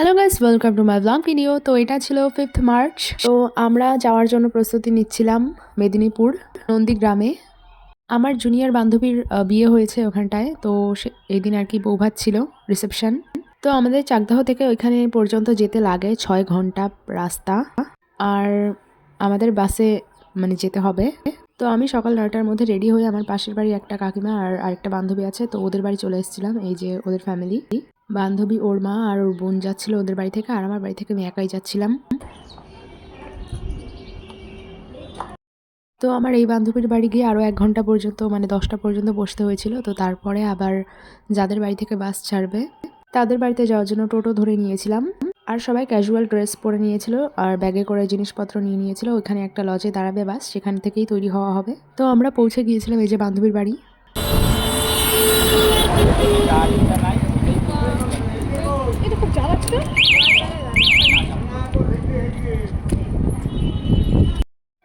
Hello guys welcome to my blog video তো এটা ছিল ফিফথ মার্চ তো আমরা যাওয়ার জন্য প্রস্তুতি নিচ্ছিলাম মেদিনীপুর, নন্দীগ্রামে। আমার জুনিয়র বান্ধবীর বিয়ে হয়েছে ওখানটায়, তো সে এই দিন আর কি বৌভাত ছিল রিসেপশন তো আমাদের চাকদাহ থেকে ওইখানে পর্যন্ত যেতে লাগে, ছয় ঘণ্টা রাস্তা। আর আমাদের বাসে মানে যেতে হবে। তো আমি সকাল নয়টার মধ্যে রেডি হয়ে আমার পাশের বাড়ি একটা কাকিমা আর আরেকটা বান্ধবী আছে, তো ওদের বাড়ি চলে এসেছিলাম, এই যে ওদের ফ্যামিলি বান্ধবী ওর মা আর ওর বোন যাচ্ছিল ওদের বাড়ি থেকে আর আমার বাড়ি থেকে আমি একাই যাচ্ছিলাম। তো আমার এই বান্ধবীর বাড়ি গিয়ে আরও এক ঘণ্টা পর্যন্ত মানে দশটা পর্যন্ত বসতে হয়েছিল। তো তারপরে আবার যাদের বাড়ি থেকে বাস ছাড়বে, তাদের বাড়িতে যাওয়ার জন্য টোটো ধরে নিয়েছিলাম। আর সবাই ক্যাজুয়াল ড্রেস পরে নিয়েছিল আর ব্যাগে করে জিনিসপত্র নিয়ে নিয়েছিল। ওইখানে একটা লজে দাঁড়াবে বাস, সেখান থেকেই তৈরি হওয়া হবে। তো আমরা পৌঁছে গিয়েছিলাম এই যে বান্ধবীর বাড়ি।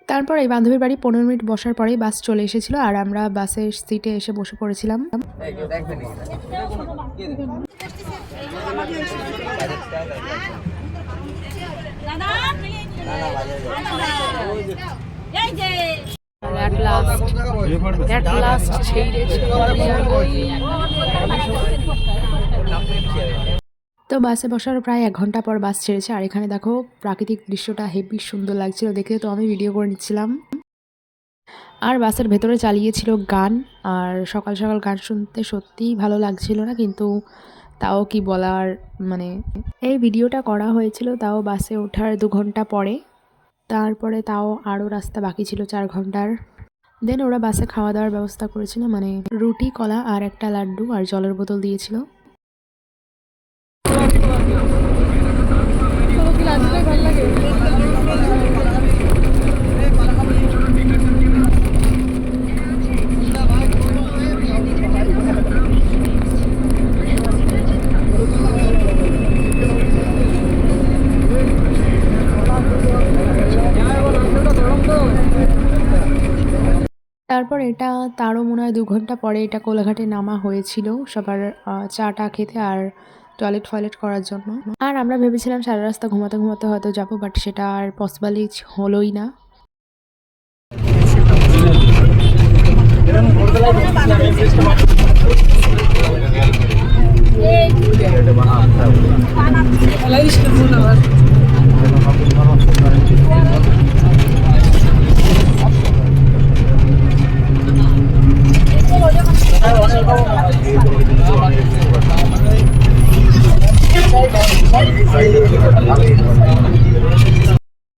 তারপর এই বান্ধবীর বাড়ি পনেরো মিনিট বসার পরেই বাস চলে এসেছিল আর আমরা বাসের সিটে এসে বসে পড়েছিলাম। তো বাসে বসার প্রায় এক ঘণ্টা পর বাস ছেড়েছে। আর এখানে দেখো প্রাকৃতিক দৃশ্যটা হেভি সুন্দর লাগছিল। দেখে তো আমি ভিডিও করে নিচ্ছিলাম। আর বাসের ভেতরে চালিয়েছিল গান। আর সকাল সকাল গান শুনতে সত্যিই ভালো লাগছিল না, কিন্তু তাও কি বলার মানে এই ভিডিওটা করা হয়েছিল তাও বাসে ওঠার দু ঘণ্টা পরে। তারপরে তাও আরও রাস্তা বাকি ছিল চার ঘণ্টার। দেন ওরা বাসে খাওয়া দাওয়ার ব্যবস্থা করেছিল মানে রুটি, কলা আর একটা লাড্ডু আর জলের বোতল দিয়েছিল। এটা তারও মনে হয় দু ঘণ্টা পরে এটা কোলাঘাটে নামা হয়েছিল সবার চা টা খেতে আর টয়লেট ফয়লেট করার জন্য। আর আমরা ভেবেছিলাম সারা রাস্তা ঘুমাতে ঘুমাতে হয়তো যাব বাট সেটা আর পসিবলই হলোই না।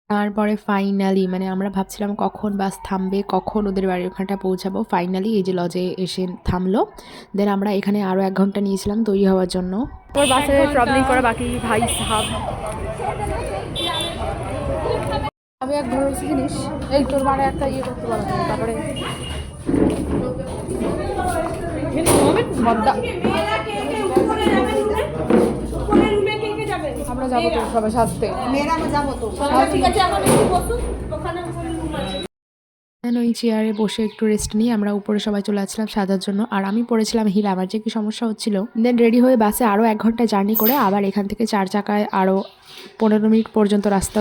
তারপরে ফাইনালি মানে আমরা ভাবছিলাম কখন বাস থামবে কখন ওদের বাড়ির ওখানটা পৌঁছাবো। ফাইনালি এই যে লজে এসে থামলো। দেন আমরা এখানে আরও এক ঘণ্টা নিয়েছিলাম তৈরি হওয়ার জন্য। তোর বাসে ট্রাভেলিং করা বাকি ভাই সাহাব। আমি এক ধরে জিনিস। এই তোর মানে একটা ইয়ে করতে পারো তারপরে। মদ্দা। আমরা যাব তো সবাই সাজতে। দেন ওই চেয়ারে বসে একটু রেস্ট নিয়ে আমরা উপরে সবাই চলে আসছিলাম সাজার জন্য। আর আমি পড়েছিলাম হিল আমার যে কি সমস্যা হচ্ছিল। দেন রেডি হয়ে বাসে আরও এক ঘণ্টা জার্নি করে আবার এখান থেকে চার চাকায় আরও পনেরো মিনিট পর্যন্ত রাস্তা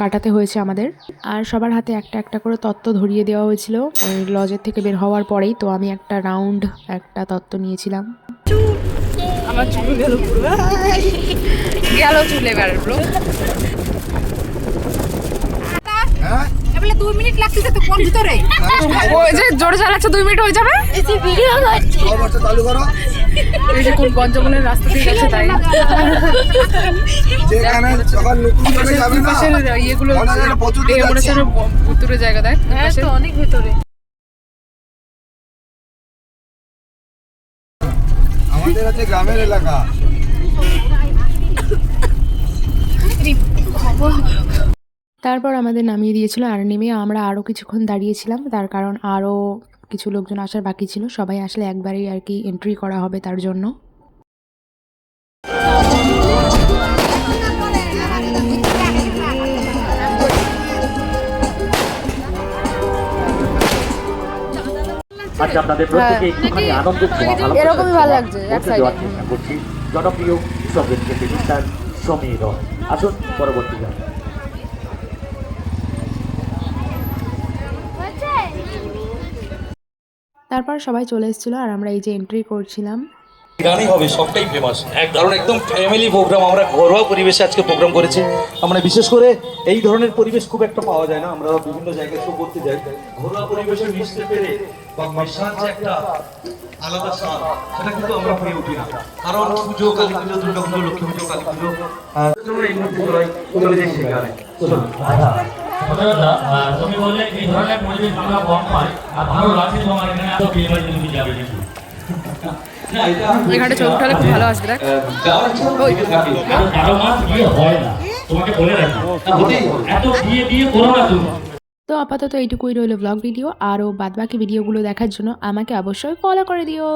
কাটাতে হয়েছে আমাদের। আর সবার হাতে একটা একটা করে তত্ত্ব ধরিয়ে দেওয়া হয়েছিল। ওই লজের থেকে বের হওয়ার পরেই তো আমি একটা রাউন্ড একটা তত্ত্ব নিয়েছিলাম। আমার চুল গেল পুরো। গেল চুল ব্রো এবারে দুই মিনিট লাগতেছে তো কোন ভিতরে? ওই যে জোরে চালাচ্ছে দুই মিনিট হয়ে যাবে? এই যে কোন পঞ্চমনের রাস্তা দিয়ে গেছে তাই। যেখানে যখন নতুন করে যাবে না। ইয়েগুলো জায়গা দেখ হ্যাঁ তো অনেক ভেতরে। আমাদের গ্রামের এলাকা। তারপর আমাদের নামিয়ে দিয়েছিল আর নেমে আমরা আরও কিছুক্ষণ দাঁড়িয়েছিলাম। তার কারণ আরও কিছু লোকজন আসার বাকি ছিল। সবাই আসলে একবারেই আর কি এন্ট্রি করা হবে তার জন্য। আজ আপনাদের প্রত্যেকে একটুখানি আনন্দ ছোঁয়া ভালো এরকমই ভালো লাগছে, এক। দেওয়ার চেষ্টা করছি। জনপ্রিয় সংগীত শিল্পী মিস্টার সমীর আসুন পরবর্তী গান। তারপর সবাই চলে এসেছিল আর আমরা এই যে এন্ট্রি করছিলাম গানই হবে সবটাই ফেমাস কারণ একদম ফ্যামিলি প্রোগ্রাম আমরা ঘরোয়া পরিবেশে আজকে প্রোগ্রাম করেছি। আমরা বিশেষ করে এই ধরনের পরিবেশ খুব একটা পাওয়া যায় না আমরা বিভিন্ন জায়গায় শো করতে যাই। ঘরোয়া পরিবেশে মিশতে পেরে বা মেশার যে একটা আলাদা স্বাদ সেটা কিন্তু আমরা পেয়ে উঠি না। কারণ পুজো কালী পুজো দুর্গা পুজো লক্ষ্মী পুজো কালী পুজো এই মুহূর্তে চলে যাই তুমি বললে এই ধরনের পরিবেশ আমরা কম পাই আর ভালো লাগছে তোমার এখানে এত বিয়ে বাড়িতে তুমি যাবে এখানে চোখ উঠালে খুব ভালো আসবে দেখ। বারো মাস বিয়ে হয় না তোমাকে বলে রাখি। এত বিয়ে বিয়ে করো না তুমি। তো আপাতত এইটুকুই রইল ব্লগ ভিডিও আরও বাদবাকি ভিডিওগুলো দেখার জন্য আমাকে অবশ্যই ফলো করে দিও।